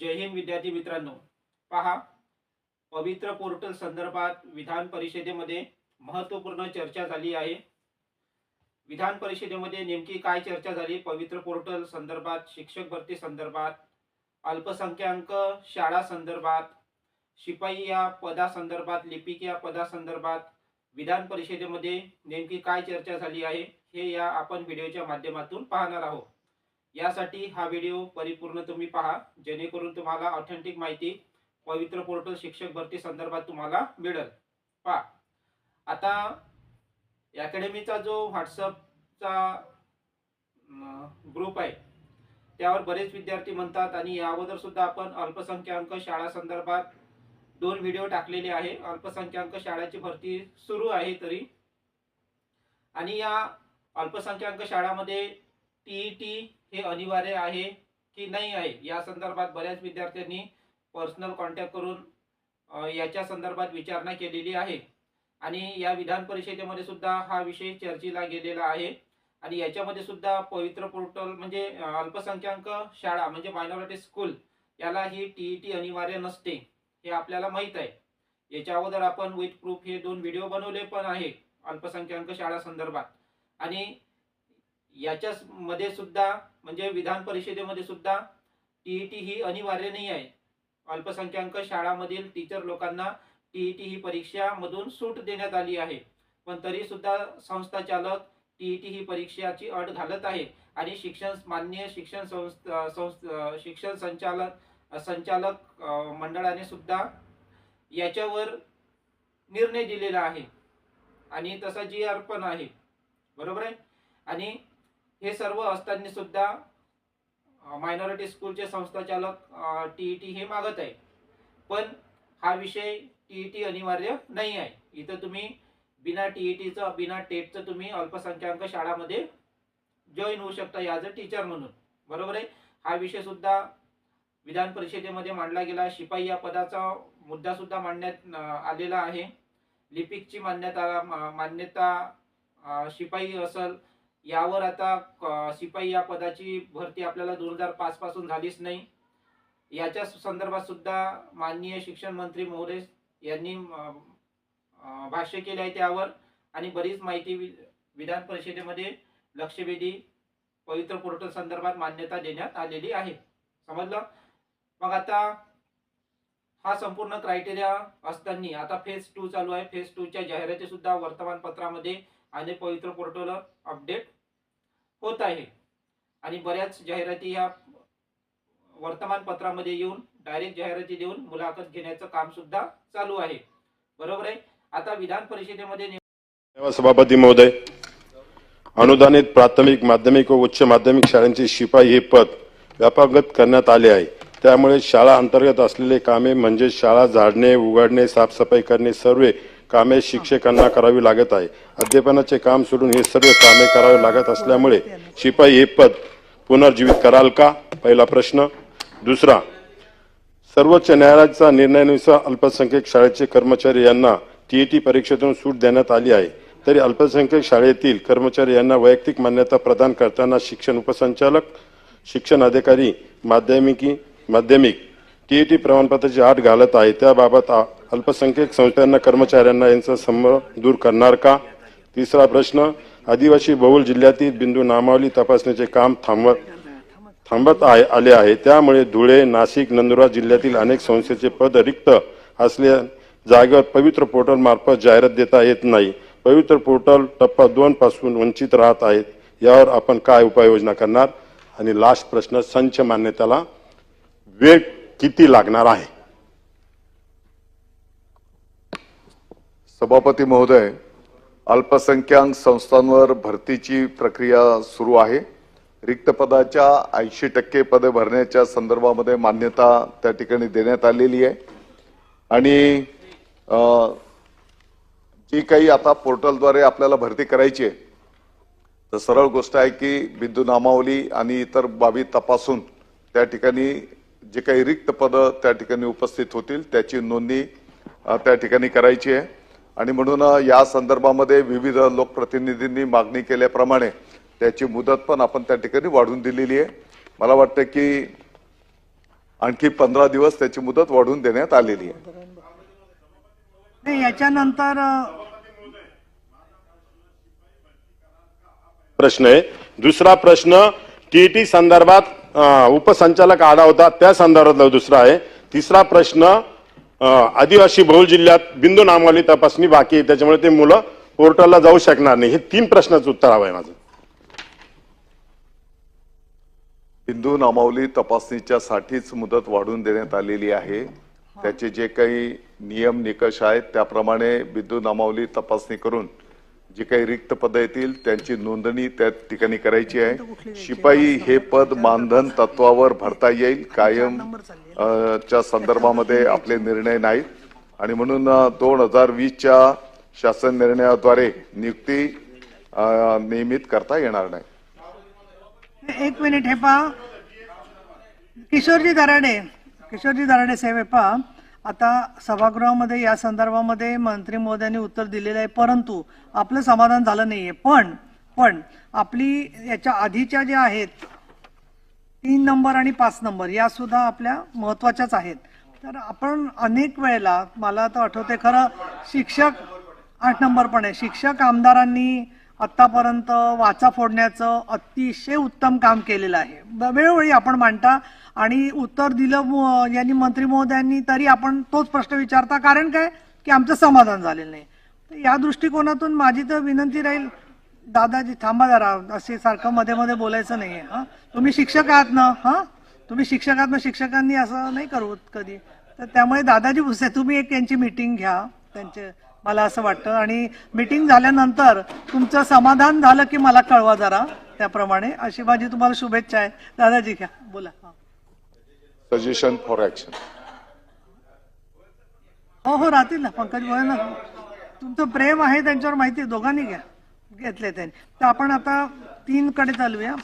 जय हिंद विद्यार्थी मित्रांनो. पहा पवित्र पोर्टल संदर्भात विधान परिषदेमध्ये महत्त्वपूर्ण चर्चा झाली आहे. विधान परिषदेमध्ये नेमकी काय चर्चा झाली? पवित्र पोर्टल संदर्भात शिक्षक भरती संदर्भात अल्पसंख्याक शाळा संदर्भात शिपाई या पदासंदर्भात लिपिक या पदासंदर्भात विधान परिषदेमध्ये नेमकी काय चर्चा झाली आहे हे या आपण व्हिडिओच्या माध्यमातून पाहणार आहोत. यासाठी हा व्हिडिओ परिपूर्ण तुम्ही पहा जेणेकरून तुम्हाला ऑथेंटिक माहिती पवित्र पोर्टल शिक्षक भरती संदर्भात तुम्हाला मिळेल. पहा. आता अकॅडमीचा जो व्हॉट्सअपचा ग्रुप आहे त्यावर बरेच विद्यार्थी म्हणतात आणि या अगोदर सुद्धा आपण अल्पसंख्याक शाळा संदर्भात दोन व्हिडिओ टाकलेले आहे. अल्पसंख्याक शाळाची भरती सुरू आहे तरी. आणि या अल्पसंख्याक शाळामध्ये टीईटी हे अनिवार्य आहे की नाही आहे? या संदर्भात बऱ्याच विद्यार्थ्यांनी पर्सनल कॉन्टॅक्ट करून याच्या संदर्भात विचारणा केलेली आहे. आणि या विधान परिषदेमध्ये सुद्धा हा विषय चर्चेला गेलेला आहे. आणि याच्यामध्ये सुद्धा पवित्र पोर्टल म्हणजे अल्पसंख्याक शाळा म्हणजे मायनॉरिटी स्कूल याला ही टीईटी अनिवार्य नसते हे आपल्याला माहीत आहे. याच्या अगोदर आपण विथ प्रूफ हे दोन व्हिडिओ बनवले पण आहे अल्पसंख्याक शाळा संदर्भात. आणि याच्यामध्ये सुद्धा म्हणजे विधान परिषदेमध्ये सुद्धा टीईटी ही अनिवार्य नाही आहे. अल्पसंख्याक शाळामधील टीचर लोकांना टीईटी ही परीक्षा मधून सूट देण्यात आली आहे. पण तरी सुद्धा संस्था चालक टीईटी ही परीक्षाची अट घालत आहे. आणि शिक्षण मान्य शिक्षण संस्था संस्था शिक्षण संचालक संचालक मंडळाने सुद्धा याच्यावर निर्णय दिलेला आहे. आणि तसा जी आर पण आहे. बरोबर आहे? आणि हे सर्व असताना सुद्धा मायनॉरिटी स्कूलचे संस्थाचालक टी टी हे मागत आहे. पण हा विषय टी टी अनिवार्य नाही आहे. इथं तुम्ही बिना टी ई टीचं बिना टेटचं तुम्ही अल्पसंख्याक शाळामध्ये जॉईन होऊ शकता ॲज अ टीचर म्हणून. बरोबर आहे? हा विषय सुद्धा विधान परिषदेमध्ये मांडला गेला. शिपाई या पदाचा मुद्दा सुद्धा मांडण्यात आलेला आहे. लिपिकची मान्यता मान्यता शिपाई असल यावर आता क- शिपाई या पदाची भरती आपल्याला दोन हजार पाच पासून झालीच नाही. याच्या संदर्भात सुद्धा माननीय शिक्षण मंत्री महोदय यांनी भाष्य केले आहे त्यावर आणि बरीच माहिती वि- विधान परिषदेमध्ये लक्षवेधी पवित्र पोर्टल संदर्भात मान्यता देण्यात आलेली आहे. समजलं? मग आता हा संपूर्ण क्रायटेरिया असताना आता फेज टू चालू आहे. फेज टूच्या जाहिराती सुद्धा वर्तमानपत्रामध्ये आणि पवित्र पोर्टलवर अपडेट होत आहे. आणि बऱ्याच जाहिराती या वर्तमानपत्रामध्ये येऊन डायरेक्ट जाहिराती देऊन मुलाखत घेण्याचं काम सुद्धा चालू आहे. बरोबर आहे? आता विधान परिषदेमध्ये सभापती महोदय अनुदानित प्राथमिक माध्यमिक व उच्च माध्यमिक शाळांचे शिपाई हे पद व्यापगत करण्यात आले आहे. त्यामुळे शाळा अंतर्गत असलेले कामे म्हणजे शाळा झाडणे उघडणे साफसफाई करणे सर्व कामे शिक्षकांना करावी लागत आहे. अध्यापनाचे काम सोडून हे सर्व कामे करावे लागत असल्यामुळे शिपाई हे पद पुनर्जीवित कराल का? पहिला प्रश्न. दुसरा सर्वोच्च न्यायालयाचा निर्णयानुसार अल्पसंख्याक शाळेचे कर्मचारी यांना टीईटी परीक्षेतून सूट देण्यात आली आहे. तरी अल्पसंख्याक शाळेतील कर्मचारी यांना वैयक्तिक मान्यता प्रदान करताना शिक्षण उपसंचालक शिक्षण अधिकारी माध्यमिकी माध्यमिक टीईटी प्रमाणपत्राची आट घालत आहे. त्याबाबत आ- अल्पसंख्याक संस्थांना कर्मचाऱ्यांना यांचा संभ्रम दूर करणार का? तिसरा प्रश्न आदिवासी बहुल जिल्ह्यातील बिंदू नामावली तपासण्याचे काम थांबवत थांबत आहे आले आहे. त्यामुळे धुळे नाशिक नंदुरबार जिल्ह्यातील अनेक संस्थेचे पद रिक्त असल्या जागेवर पवित्र पोर्टल मार्फत जाहिरात देता येत नाही. पवित्र पोर्टल टप्पा दोन पासून वंचित राहत आहेत. यावर आपण काय उपाययोजना करणार? आणि लास्ट प्रश्न संच मान्यतेला वेळ किती लागणार आहे? सभापती महोदय अल्पसंख्याक संस्थांवर भरतीची प्रक्रिया सुरू आहे. रिक्त पदाच्या ऐंशी टक्के पदे भरण्याच्या संदर्भामध्ये मान्यता त्या ठिकाणी देण्यात आलेली आहे. आणि जी काही आता पोर्टलद्वारे आपल्याला भरती करायची आहे तर सरळ गोष्ट आहे की बिंदू नामावली आणि इतर बाबी तपासून त्या ठिकाणी जे काही रिक्त पदं त्या ठिकाणी उपस्थित होतील त्याची नोंदणी त्या ठिकाणी करायची आहे. आणि म्हणून या संदर्भामध्ये विविध लोकप्रतिनिधींनी मागणी केल्याप्रमाणे त्याची मुदत पण आपण त्या ठिकाणी वाढवून दिलेली आहे. मला वाटतं की आणखी पंधरा दिवस त्याची मुदत वाढवून देण्यात आलेली आहे. नाही याच्यानंतर प्रश्न आहे. दुसरा प्रश्न टीईटी संदर्भात अ, उपसंचालक आला होता त्या संदर्भातला दुसरा आहे. तिसरा प्रश्न आदिवासी बहुल जिल्ह्यात बिंदू नामावली तपासणी बाकी आहे. त्याच्यामुळे ते मुलं पोर्टलला जाऊ शकणार नाही. हे तीन प्रश्नाचं उत्तर हवं आहे माझं. हिंदू नामावली तपासणीच्या साठीच मुदत वाढवून देण्यात आलेली आहे. त्याचे जे काही नियम निकष आहेत त्याप्रमाणे बिंदू नामावली तपासणी करून जी काही रिक्त पद येतील त्यांची नोंदणी त्या ठिकाणी करायची आहे. शिपाई हे पद मानधन तत्वावर भरता येईल कायम च्या संदर्भामध्ये आपले निर्णय नाहीत. आणि म्हणून दोन हजार वीसच्या शासन निर्णयाद्वारे नियुक्ती नियमित करता येणार नाही. एक मिनिट हे पहा. किशोरजी दराडे किशोरजी दराडे साहेब हे पहा. आता सभागृहामध्ये या संदर्भामध्ये मंत्री महोदयांनी उत्तर दिलेलं आहे परंतु आपलं समाधान झालं नाहीये. पण पण आपली याच्या आधीच्या ज्या आहेत तीन नंबर आणि पाच नंबर या सुद्धा आपल्या महत्वाच्याच आहेत. तर आपण अनेक वेळेला मला तर आठवते खरं शिक्षक आठ नंबर पण आहे. शिक्षक आमदारांनी आत्तापर्यंत वाचा फोडण्याचं अतिशय उत्तम काम केलेलं आहे. ब- वेळोवेळी आपण मांडता आणि उत्तर दिलं यांनी मंत्री महोदयांनी तरी आपण तोच प्रश्न विचारता. कारण काय? की आमचं समाधान झालेलं नाही. या दृष्टिकोनातून माझी तर विनंती राहील दादाजी थांबा जरा असे सारखं मध्ये मध्ये बोलायचं नाही आहे हां? तुम्ही शिक्षक आहात ना हां? तुम्ही शिक्षक आहात ना शिक्षकांनी असं नाही करू कधी. तर त्यामुळे दादाजी भुसे तुम्ही एक त्यांची मीटिंग घ्या त्यांचे मला असं वाटतं. आणि मीटिंग झाल्यानंतर तुमचं समाधान झालं की मला कळवा जरा. त्याप्रमाणे अशी माझी तुम्हाला शुभेच्छा आहे. दादाजी घ्या. बोला. सजेशन फॉर ऍक्शन हो हो राहतील ना. पंकज गोयल ना. तुमचं प्रेम आहे त्यांच्यावर माहिती दोघांनी घ्या. घेतले त्यांनी. तर आपण आता तीन कडे चालूया.